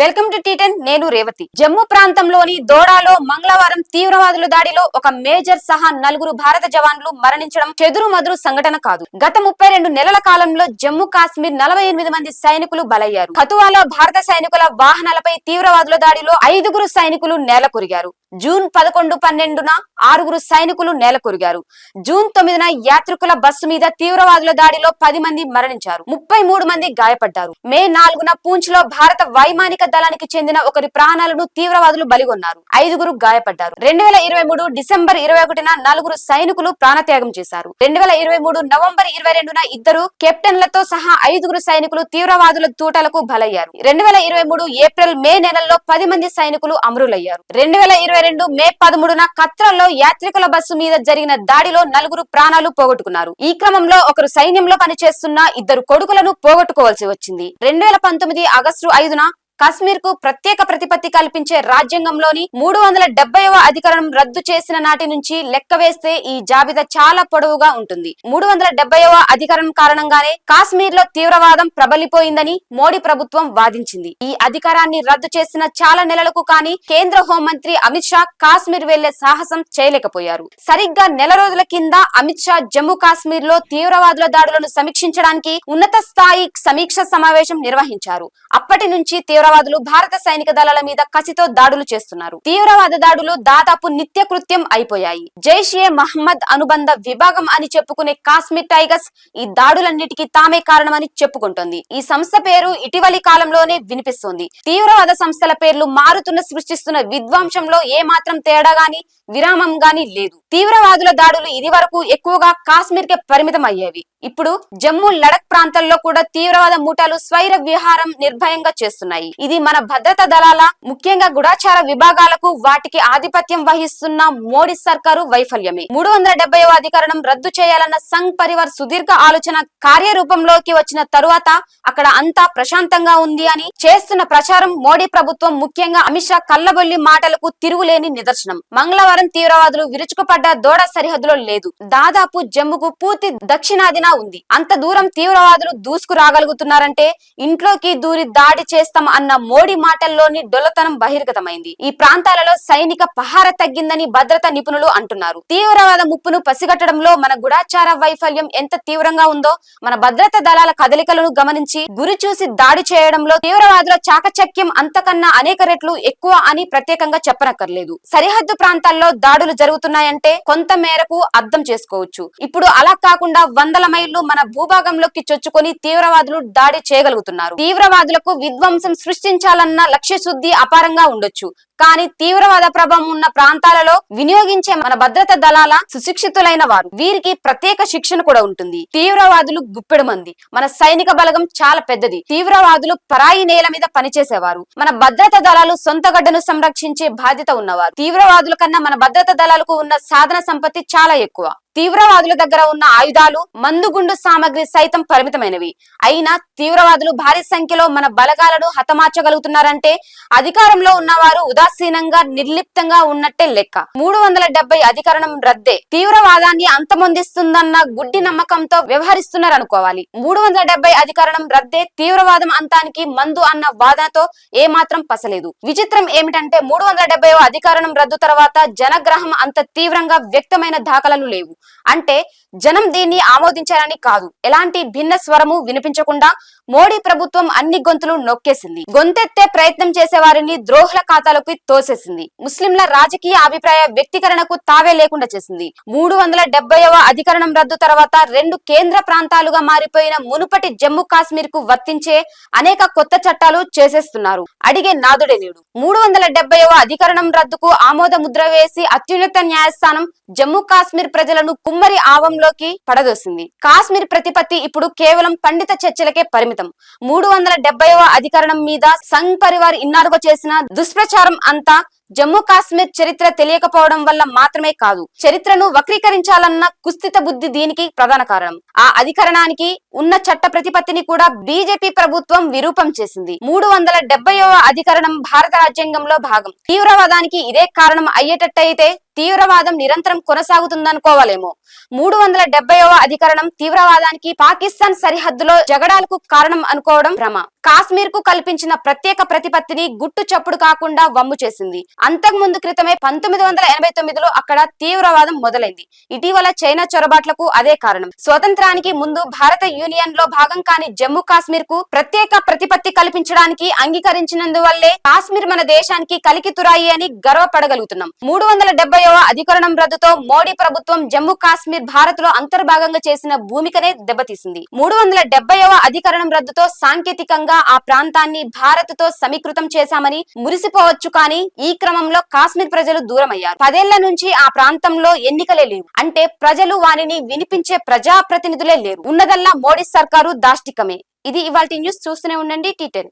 Welcome to T10 నేను రేవతి. జమ్మూ ప్రాంతంలోని దోడాలో మంగళవారం తీవ్రవాదుల దాడిలో ఒక మేజర్ సహా నలుగురు భారత జవాన్లు మరణించడం చెదురు మదురు సంఘటన కాదు. గత ముప్పై రెండు నెలల కాలంలో జమ్మూ కాశ్మీర్ నలభై ఎనిమిది మంది సైనికులు బలయ్యారు. కతువాలో భారత సైనికుల వాహనాలపై తీవ్రవాదుల దాడిలో ఐదుగురు సైనికులు నేల కొరిగారు జూన్ పదకొండు పన్నెండున ఆరుగురు సైనికులు నేల కొరిగారు జూన్ తొమ్మిదిన యాత్రికుల బస్సు మీద తీవ్రవాదుల దాడిలో పది మంది మరణించారు. ముప్పై మూడు మంది గాయపడ్డారు. మే నాలుగున పూంచ్లో భారత వైమానిక దళానికి చెందిన ఒకరి ప్రాణాలను తీవ్రవాదులు బలిగొన్నారు. ఐదుగురు గాయపడ్డారు. రెండు వేల ఇరవై మూడు డిసెంబర్ ఇరవై ఒకటిన నలుగురు సైనికులు ప్రాణత్యాగం చేశారు. రెండు వేల ఇరవై మూడు నవంబర్ ఇరవై రెండున ఇద్దరు కెప్టెన్లతో సహా ఐదుగురు సైనికులు తీవ్రవాదుల తూటలకు బలయ్యారు. రెండు వేల ఇరవై మూడు ఏప్రిల్ మే నెలల్లో పది మంది సైనికులు అమరులయ్యారు. రెండు వేల ఇరవై రెండు మే పదమూడున కత్రలో యాత్రికుల బస్సు మీద జరిగిన దాడిలో నలుగురు ప్రాణాలు పోగొట్టుకున్నారు. ఈ క్రమంలో ఒకరు సైన్యంలో పనిచేస్తున్న ఇద్దరు కొడుకులను పోగొట్టుకోవాల్సి వచ్చింది. రెండు వేల పంతొమ్మిది ఆగస్టు ఐదున కాశ్మీర్కు ప్రత్యేక ప్రతిపత్తి కల్పించే రాజ్యాంగంలోని మూడు వందల డెబ్బైవ అధికరణం రద్దు చేసిన నాటి నుంచి లెక్క వేస్తే ఈ జాబితా చాలా పొడవుగా ఉంటుంది. మూడు వందల డెబ్బైవ అధికరణం కారణంగానే కాశ్మీర్లో తీవ్రవాదం ప్రబలిపోయిందని మోడీ ప్రభుత్వం వాదించింది. ఈ అధికారాన్ని రద్దు చేసిన చాలా నెలలకు కానీ కేంద్ర హోంమంత్రి అమిత్ షా కాశ్మీర్ వెళ్ళే సాహసం చేయలేకపోయారు. సరిగ్గా నెల రోజుల కింద అమిత్ షా జమ్మూ కాశ్మీర్లో తీవ్రవాదుల దాడులను సమీక్షించడానికి ఉన్నత స్థాయి సమీక్ష సమావేశం నిర్వహించారు. అప్పటి నుంచి తీవ్రవాదులు భారత సైనిక దళాల మీద కసితో దాడులు చేస్తున్నారు. తీవ్రవాద దాడులు దాదాపు నిత్య కృత్యం అయిపోయాయి. జైష్ ఏ మహమ్మద్ అనుబంధ విభాగం అని చెప్పుకునే కాశ్మీర్ టైగర్స్ ఈ దాడులన్నిటికీ తామే కారణమని చెప్పుకుంటోంది. ఈ సంస్థ పేరు ఇటీవలి కాలంలోనే వినిపిస్తోంది. తీవ్రవాద సంస్థల పేర్లు మారుతున్న సృష్టిస్తున్న విధ్వంసంలో ఏ మాత్రం తేడా గాని విరామం గాని లేదు. తీవ్రవాదుల దాడులు ఇది వరకు ఎక్కువగా కాశ్మీర్ కే పరిమితం అయ్యేవి ఇప్పుడు జమ్మూ లడక్ ప్రాంతాల్లో కూడా తీవ్రవాద మూటాలు స్వైర విహారం నిర్భయంగా చేస్తున్నాయి. ఇది మన భద్రతా దళాల ముఖ్యంగా గుడాచార విభాగాలకు వాటికి ఆధిపత్యం వహిస్తున్న మోడీ సర్కారు వైఫల్యమే. మూడు వందల డెబ్బై అధికరణం రద్దు చేయాలన్న సంఘ్ పరివార్ సుదీర్ఘ ఆలోచన కార్యరూపంలోకి వచ్చిన తరువాత అక్కడ అంతా ప్రశాంతంగా ఉంది అని చేస్తున్న ప్రచారం మోడీ ప్రభుత్వం ముఖ్యంగా అమిత్ షా కల్లబొల్లి మాటలకు తిరుగులేని నిదర్శనం. మంగళవారం తీవ్రవాదులు విరుచుకుపడ్డ దోడ సరిహద్దులో లేదు. దాదాపు జమ్ముకు పూర్తి దక్షిణాదిన ఉంది. అంత దూరం తీవ్రవాదులు దూసుకు రాగలుగుతున్నారంటే ఇంట్లోకి దూరి దాడి చేస్తాం అన్న మోడీ మాటల్లోని డొల్లతనం బహిర్గతమైంది. ఈ ప్రాంతాలలో సైనిక పహార తగ్గిందని భద్రతా నిపుణులు అంటున్నారు. తీవ్రవాద ముప్పును పసిగట్టడంలో మన గుడాచార వైఫల్యం ఎంత తీవ్రంగా ఉందో మన భద్రతా దళాల కదలికలను గమనించి గురి చూసి దాడి చేయడంలో తీవ్రవాదుల చాకచక్యం అంతకన్నా అనేక రెట్లు ఎక్కువ అని ప్రత్యేకంగా చెప్పనక్కర్లేదు. సరిహద్దు ప్రాంతాల్లో దాడులు జరుగుతున్నాయంటే కొంత మేరకు అర్థం చేసుకోవచ్చు. ఇప్పుడు అలా కాకుండా వందల మైళ్ళు మన భూభాగంలోకి చొచ్చుకొని తీవ్రవాదులు దాడి చేయగలుగుతున్నారు. తీవ్రవాదులకు విధ్వంసం సృష్టించాలన్న లక్ష్య శుద్ధి అపారంగా ఉండొచ్చు. కానీ తీవ్రవాద ప్రభావం ఉన్న ప్రాంతాలలో వినియోగించే మన భద్రతా దళాల సుశిక్షితులైన వారు వీరికి ప్రత్యేక శిక్షణ కూడా ఉంటుంది. తీవ్రవాదులు గుప్పెడు మంది. మన సైనిక బలగం చాలా పెద్దది. తీవ్రవాదులు పరాయి నేల మీద పనిచేసేవారు. మన భద్రతా దళాలు సొంత గడ్డను సంరక్షించే బాధ్యత ఉన్నవారు. తీవ్రవాదుల కన్నా మన భద్రతా దళాలకు ఉన్న సాధన సంపత్తి చాలా ఎక్కువ. తీవ్రవాదుల దగ్గర ఉన్న ఆయుధాలు మందుగుండు సామగ్రి సైతం పరిమితమైనవి. అయినా తీవ్రవాదులు భారీ సంఖ్యలో మన బలగాలను హతమార్చగలుగుతున్నారంటే అధికారంలో ఉన్నవారు ఉదాసీనంగా నిర్లిప్తంగా ఉన్నట్టే లెక్క. మూడు వందల డెబ్బై అధికరణం రద్దే. తీవ్రవాదాన్ని అంతమొందిస్తుందన్న గుడ్డి నమ్మకంతో వ్యవహరిస్తున్నారనుకోవాలి. మూడు వందల డెబ్బై అధికరణం రద్దే తీవ్రవాదం అంతానికి మందు అన్న వాదనతో ఏమాత్రం పసలేదు. విచిత్రం ఏమిటంటే మూడు వందల డెబ్బై అధికరణం రద్దు తర్వాత జనగ్రహం అంత తీవ్రంగా వ్యక్తమైన దాఖలాలు లేవు. అంటే జనం దీన్ని ఆమోదించారని కాదు. ఎలాంటి భిన్న స్వరము వినిపించకుండా మోడీ ప్రభుత్వం అన్ని గొంతులు నొక్కేసింది. గొంతెత్తే ప్రయత్నం చేసే వారిని ద్రోహుల ఖాతాలకు తోసేసింది. ముస్లింల రాజకీయ అభిప్రాయ వ్యక్తీకరణకు తావే లేకుండా చేసింది. మూడు వందల డెబ్బైవ అధికరణం రద్దు తర్వాత రెండు కేంద్ర ప్రాంతాలుగా మారిపోయిన మునుపటి జమ్మూ కాశ్మీర్కు వర్తించే అనేక కొత్త చట్టాలు చేసేస్తున్నారు. అడిగే నాదుడే లేడు. మూడు వందల డెబ్బైవ అధికరణం రద్దుకు ఆమోద ముద్ర వేసి అత్యున్నత న్యాయస్థానం జమ్మూ కాశ్మీర్ ప్రజలను కుమ్మరి ఆవంలోకి పడదోసింది. కాశ్మీర్ ప్రతిపత్తి ఇప్పుడు కేవలం పండిత చర్చలకే పరిమితం. మూడు వందల డెబ్బైవ అధికరణం మీద సంఘ్ పరివార్ ఇన్నారుగా చేసిన దుష్ప్రచారం అంతా జమ్మూ కాశ్మీర్ చరిత్ర తెలియకపోవడం వల్ల మాత్రమే కాదు చరిత్రను వక్రీకరించాలన్న కుస్థిత బుద్ధి దీనికి ప్రధాన కారణం. ఆ అధికరణానికి ఉన్న చట్ట ప్రతిపత్తిని కూడా బీజేపీ ప్రభుత్వం విరూపం చేసింది. మూడు వందల డెబ్బైవ అధికరణం భారత రాజ్యాంగంలో భాగం. తీవ్రవాదానికి ఇదే కారణం అయ్యేటట్టయితే తీవ్రవాదం నిరంతరం కొనసాగుతుందనుకోవాలేమో. మూడు వందల డెబ్బైవ అధికరణం తీవ్రవాదానికి పాకిస్తాన్ సరిహద్దులో జగడాలకు కారణం అనుకోవడం భ్రమ. కాశ్మీర్కు కల్పించిన ప్రత్యేక ప్రతిపత్తిని గుట్టు చప్పుడు కాకుండా వమ్ము చేసింది. అంతకు ముందు క్రితమే పంతొమ్మిది వందల ఎనభై తొమ్మిదిలో అక్కడ తీవ్రవాదం మొదలైంది. ఇటీవల చైనా చొరబాట్లకు అదే కారణం. స్వతంత్రానికి ముందు భారత యూనియన్లో భాగం కాని జమ్మూ కాశ్మీర్కు ప్రత్యేక ప్రతిపత్తి కల్పించడానికి అంగీకరించినందువల్లే కాశ్మీర్ మన దేశానికి కలికితురాయి అని గర్వపడగలుగుతున్నాం. మూడు వందల డెబ్బైవ అధికరణం రద్దుతో మోడీ ప్రభుత్వం జమ్మూ కాశ్మీర్ భారత్లో అంతర్భాగంగా చేసిన భూమికనే దెబ్బతీసింది. మూడు వందల డెబ్బైవ అధికరణం రద్దుతో సాంకేతికంగా ఆ ప్రాంతాన్ని భారత్తో సమీకృతం చేశామని మురిసిపోవచ్చు కానీ ఈ క్రమంలో కాశ్మీర్ ప్రజలు దూరమయ్యారు. పదేళ్ళ నుంచి ఆ ప్రాంతంలో ఎన్నికలే లేవు. అంటే ప్రజలు వారిని వినిపించే ప్రజాప్రతినిధులే లేరు. ఉన్నదల్లా మోడీ సర్కారు దాష్టికమే. ఇది ఇవాళ న్యూస్ చూస్తూనే ఉండండి టీటెన్